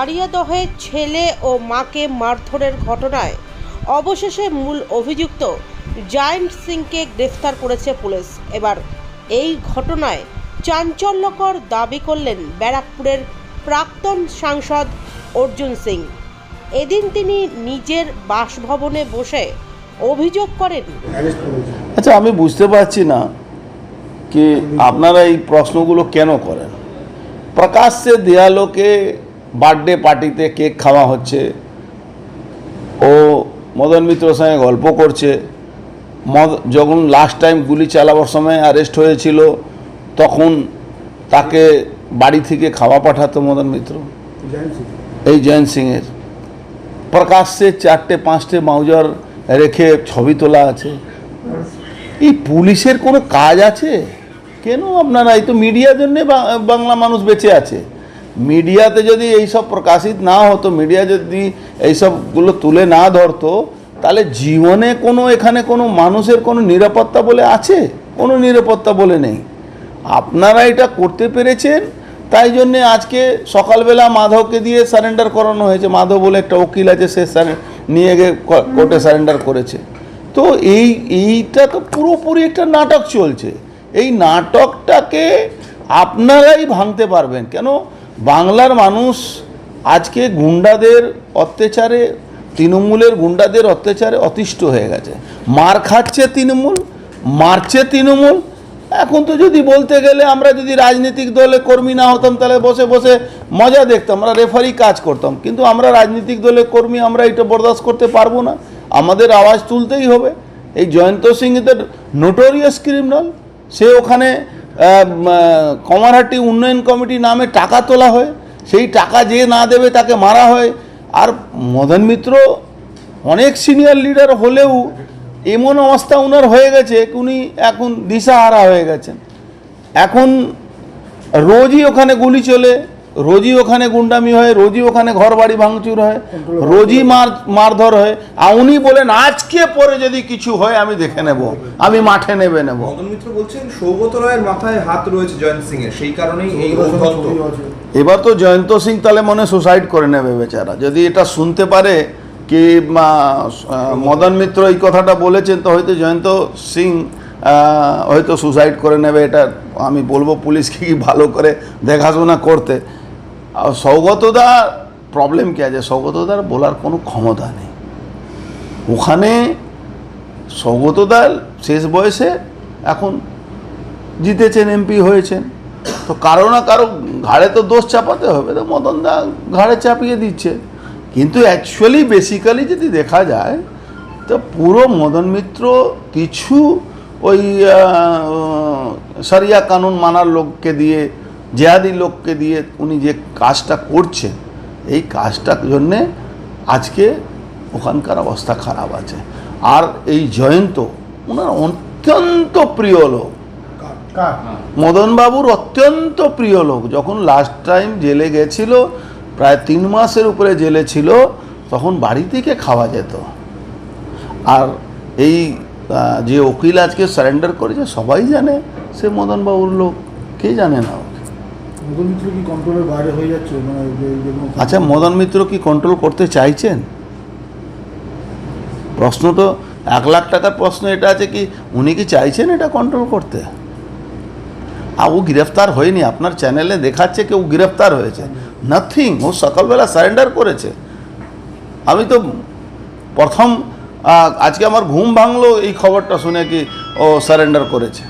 আরিয়াদহে ছেলে ও মাকে মারধরের ঘটনায় অবশেষে মূল অভিযুক্ত জায়েন্ট সিংকে গ্রেফতার করেছে পুলিশ। এবার এই ঘটনায় চাঞ্চল্যকর দাবি করলেন ব্যারাকপুরের প্রাক্তন সাংসদ অর্জুন সিং। এদিন তিনি নিজের বাসভবনে বসে অভিযোগ করেন। আচ্ছা আমি বুঝতে পারছি না কি আপনারা এই প্রশ্নগুলো কেন করেন? প্রকাশ্যে দেয়ালোকে বার্থডে পার্টিতে কেক খাওয়া হচ্ছে। ও মদন মিত্রর সঙ্গে গল্প করছে। মদ যখন লাস্ট টাইম গুলি চালাবার সময় অ্যারেস্ট হয়েছিল তখন তাকে বাড়ি থেকে খাওয়া পাঠাতো মদন মিত্র। এই জয়ন্ত সিংয়ের। প্রকাশ্যে চারটে পাঁচটে মাউজার রেখে ছবি তোলা আছে। এই পুলিশের কোনো কাজ আছে? কেন আপনারা? এই তো মিডিয়ার জন্যে বাংলা মানুষ বেঁচে আছে। মিডিয়াতে যদি এইসব প্রকাশিত না হতো মিডিয়া যদি এইসবগুলো তুলে না ধরতো তাহলে জীবনে কোনো এখানে কোনো মানুষের কোনো নিরাপত্তা বলে আছে? কোনো নিরাপত্তা বলে নেই। আপনারা এটা করতে পেরেছেন তাই জন্যে আজকে সকালবেলা মাধবকে দিয়ে সারেন্ডার করানো হয়েছে। মাধব বলে একটা উকিল আছে সে নিয়ে গিয়ে কোর্টে সারেন্ডার করেছে। তো এই এইটা তো পুরোপুরি একটা নাটক চলছে। এই নাটকটাকে আপনারাই ভাঙতে পারবেন। কেন? বাংলার মানুষ আজকে গুন্ডাদের অত্যাচারে, তৃণমূলের গুন্ডাদের অত্যাচারে অতিষ্ঠ হয়ে গেছে। মার খাচ্ছে তৃণমূল, মারছে তৃণমূল। এখন তো যদি বলতে গেলে আমরা যদি রাজনৈতিক দলে কর্মী না হতাম, তাহলে বসে বসে মজা দেখতাম, আমরা রেফারি কাজ করতাম। কিন্তু আমরা রাজনৈতিক দলের কর্মী, আমরা এটা বরদাস্ত করতে পারব না। আমাদের আওয়াজ তুলতেই হবে। এই জয়ন্ত সিং এদের নোটোরিয়াস ক্রিমিনাল সে ওখানে কমারহাটি উন্নয়ন কমিটি নামে টাকা তোলা হয়। সেই টাকা যে না দেবে তাকে মারা হয়। আর মদন মিত্র অনেক সিনিয়র লিডার হলেও এমন অবস্থা ওনার হয়ে গেছে উনি এখন দিশাহারা হয়ে গেছেন। এখন রোজই ওখানে গুলি চলে। রোজই ওখানে গুন্ডামি হয় রোজই ওখানে ঘর বাড়ি ভাঙচুর হয় রোজই মার মারধর হয় আর উনি বলেন আজকে পরে যদি কিছু হয় আমি দেখে নেব আমি মাঠে নেবে নেব মিত্র বলছেন সৌগত রায়ের মাথায় হাত রয়েছে জয়ন্ত সিং এর সেই কারণেই এই এবার তো জয়ন্ত সিং তাহলে মনে সুসাইড করে নেবে বেচারা। যদি এটা শুনতে পারে কি মা, মদন মিত্র এই কথাটা বলেছেন তো হয়তো জয়ন্ত সিং হয়তো সুসাইড করে নেবে এটা আমি বলব পুলিশকে কি ভালো করে দেখাশোনা করতে। সৌগতদা প্রবলেম কি আছে? সৌগতদার বলার কোনো ক্ষমতা নেই। ওখানে সৌগতদার শেষ বয়সে এখন জিতেছেন এমপি হয়েছেন। তো কারও না কারও ঘাড়ে তো দোষ চাপাতে হবে। তো মদন দা ঘাড়ে চাপিয়ে দিচ্ছে। কিন্তু অ্যাকচুয়ালি বেসিক্যালি যদি দেখা যায়, তো পুরো মদন মিত্র কিছু ওই সারিয়া কানুন মানার লোককে দিয়ে জেহাদি লোককে দিয়ে উনি যে কাজটা করছেন এই কাজটার জন্যে আজকে ওখানকার অবস্থা খারাপ আছে। আর এই জয়ন্ত ওনার অত্যন্ত প্রিয় লোক। মদনবাবুর অত্যন্ত প্রিয় লোক। যখন লাস্ট টাইম জেলে গেছিল প্রায় তিন মাসের উপরে জেলে ছিল তখন বাড়ি থেকে খাওয়া যেত। আর এই আহ, যে উকিল আজকে সারেন্ডার করেছে সবাই জানে সে মদনবাবুর লোক। কে জানে না? মদন মিত্র কি কন্ট্রোলের বাইরে হয়ে যাচ্ছে? মানে আচ্ছা মদন মিত্র কি কন্ট্রোল করতে চাইছেন? প্রশ্ন তো, এক লাখ টাকার প্রশ্ন এটা আছে কি, উনি কি চাইছেন এটা কন্ট্রোল করতে? আর ও গ্রেফতার হয়নি, আপনার চ্যানেলে দেখাচ্ছে কেউ গ্রেফতার হয়েছে। নাথিং ও সকালবেলা সারেন্ডার করেছে। আমি তো প্রথম আজকে আমার ঘুম ভাঙলো, এই খবরটা শুনে কি ও সারেন্ডার করেছে।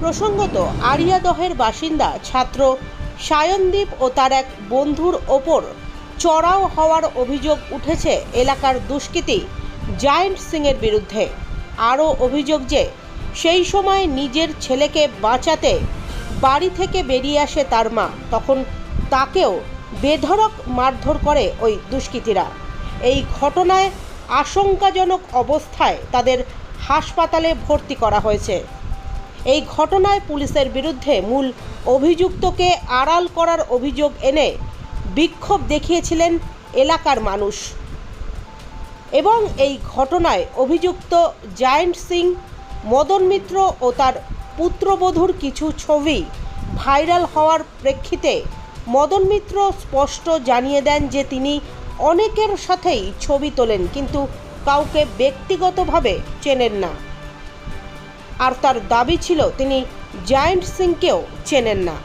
প্রসঙ্গত আরিয়াদহের বাসিন্দা ছাত্র সায়নদীপ ও তার এক বন্ধুর ওপর চড়াও হওয়ার অভিযোগ উঠেছে এলাকার দুষ্কৃতী জায়েন্ট সিংয়ের বিরুদ্ধে। আরও অভিযোগ যে, সেই সময় নিজের ছেলেকে বাঁচাতে বাড়ি থেকে বেরিয়ে আসে তার মা। তখন তাকেও বেধড়ক মারধর করে ওই দুষ্কৃতীরা। এই ঘটনায় আশঙ্কাজনক অবস্থায় তাদের হাসপাতালে ভর্তি করা হয়েছে। এই ঘটনায় পুলিশের বিরুদ্ধে মূল অভিযুক্তকে আড়াল করার অভিযোগ এনে বিক্ষোভ দেখিয়েছিলেন এলাকার মানুষ। এবং এই ঘটনায় অভিযুক্ত জায়েন্ট সিং, মদন মিত্র ও তার পুত্রবধূর কিছু ছবি ভাইরাল হওয়ার প্রেক্ষিতে মদন মিত্র স্পষ্ট জানিয়ে দেন যে তিনি অনেকের সাথেই ছবি তোলেন, কিন্তু কাউকে ব্যক্তিগতভাবে চেনেন না। আর তার দাবি ছিল তিনি জায়েন্ট সিংকেও চেনেন না।